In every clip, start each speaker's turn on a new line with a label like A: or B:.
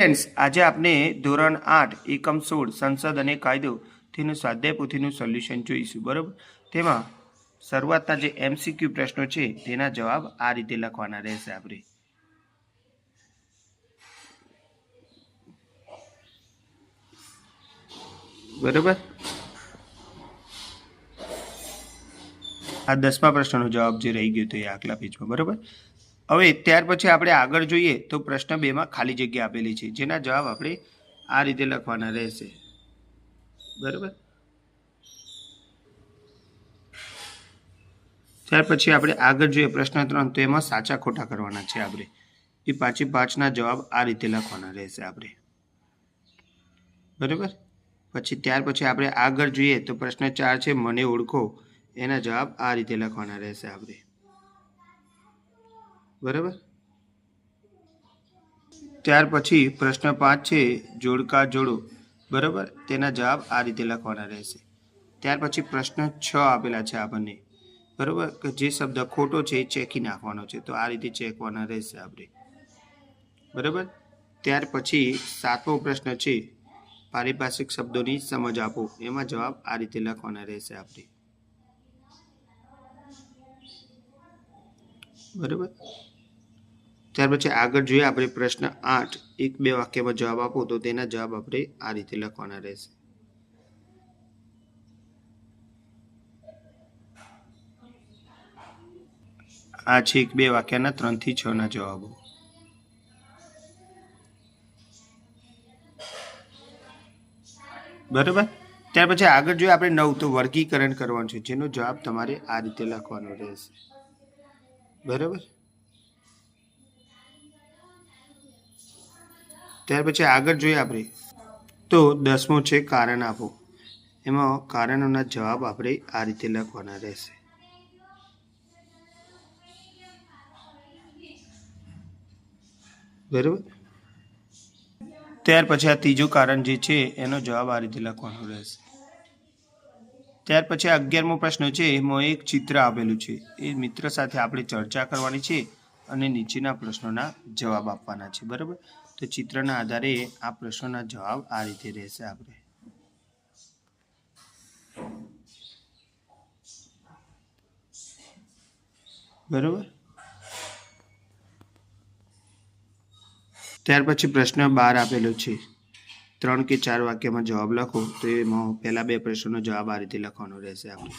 A: Friends આજે આપણે ધોરણ આઠ, એકમ સોળ, સંસદ અને કાયદો તેનું સ્વાધ્યાય પોથીનું સોલ્યુશન જોઈશું, બરાબર? તેમાં શરૂઆતના જે એમસીક્યુ પ્રશ્નો છે, તેના જવાબ આ રીતે લખવાના રહેશે આપણે. બરાબર? આ દસમા પ્રશ્નનો જવાબ જે રહી ગયો હતો એ આગલા પેજમાં બરાબર? હવે ત્યાર પછી આપણે આગળ જોઈએ તો પ્રશ્ન બેમાં ખાલી જગ્યા આપેલી છે. જેના જવાબ આપણે આ રીતે લખવાના રહેશે. બરાબર? ત્યાર પછી આપણે આગળ જોઈએ પ્રશ્ન ત્રણ, તો એમાં સાચા ખોટા કરવાના છે આપણે. એ પાછી પાંચના જવાબ આ રીતે લખવાના રહેશે આપણે. બરાબર? પછી ત્યાર પછી આપણે આગળ જોઈએ તો પ્રશ્ન ચાર છે, મને ઓળખો. એના જવાબ આ રીતે લખવાના રહેશે આપણે. બરાબર? ત્યાર પછી પ્રશ્ન પાંચ છે, જોડકા જોડો. બરાબર? તેના જવાબ આ રીતે લખવાના રહેશે. ત્યાર પછી પ્રશ્ન છ આપેલા છે આપણને. બરાબર? કે જે શબ્દ ખોટો છે એ ચેકી નાખવાનો છે. તો આ રીતે ચેકવાના રહેશે આપણે. બરાબર? ત્યાર પછી સાતમો પ્રશ્ન છે, પારિભાષિક શબ્દોની સમજ આપો. એમાં જવાબ આ રીતે લખવાના રહેશે આપણે. બરાબર? ત્યાર પછી આગળ જોઈએ આપણે પ્રશ્ન આઠ. એક, બે વાક્યમાં જવાબ આપો તો તેના જવાબ આપણે આ રીતે લખવાના રહેશે. આ છે એક, બે વાક્યના ત્રણથી છ ના જવાબો. બરાબર? ત્યાર પછી આગળ જોઈએ આપણે નવ તો વર્ગીકરણ કરવાનું છે. જેનો જવાબ તમારે આ રીતે લખવાનો રહેશે. બરાબર? ત્યાર પછી આગળ જોઈએ આપણે. તો દસમો છે કારણ આપો. એમાં કારણોના જવાબ આપણે આ રીતે લખવાના રહેશે. બરાબર? ત્યાર પછી આ ત્રીજું કારણ જે છે, એનો જવાબ આ રીતે લખવાનો રહેશે. ત્યાર પછી અગિયારમો પ્રશ્ન છે, એમાં એક ચિત્ર આપેલું છે. એ મિત્ર સાથે આપણે ચર્ચા કરવાની છે અને નીચેના પ્રશ્નોના જવાબ આપવાના છે, બરાબર? તો ચિત્રના આધારે આ પ્રશ્નોના જવાબ આ રીતે રહેશે આપણે. બરાબર? ત્યાર પછી પ્રશ્ન બાર આપેલો છે. ત્રણ કે ચાર વાક્યમાં જવાબ લખો, તો એમાં પહેલા બે પ્રશ્નોનો જવાબ આ રીતે લખવાનો રહેશે આપણે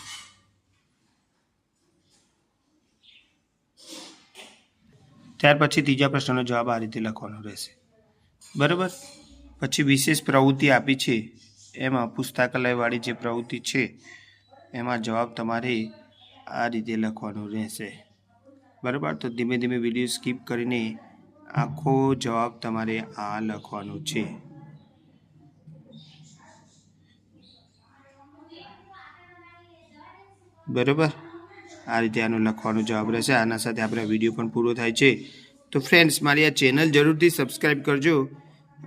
A: ત્યાર પછી ત્રીજા પ્રશ્નનો જવાબ આ રીતે લખવાનો રહેશે. બરાબર? પછી વિશેષ પ્રવૃત્તિ આપી છે. એમાં પુસ્તકાલયવાળી જે પ્રવૃત્તિ છે, એમાં જવાબ તમારે આ રીતે લખવાનો રહેશે. બરાબર? તો ધીમે ધીમે વીડિયો સ્કીપ કરીને આખો જવાબ તમારે આ લખવાનો છે. બરાબર? આ રીતે આનો લખવાનો જવાબ રહેશે. આના સાથે આપણે વીડિયો પણ પૂરો થાય છે. તો ફ્રેન્ડ્સ મારી આ ચેનલ જરૂરથી સબસ્ક્રાઈબ કરજો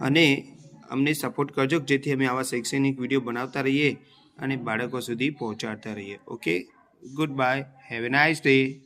A: અને અમને સપોર્ટ કરજો, જેથી અમે આવા શૈક્ષણિક વીડિયો બનાવતા રહીએ અને બાળકો સુધી પહોંચાડતા રહીએ. Okay good bye have a nice day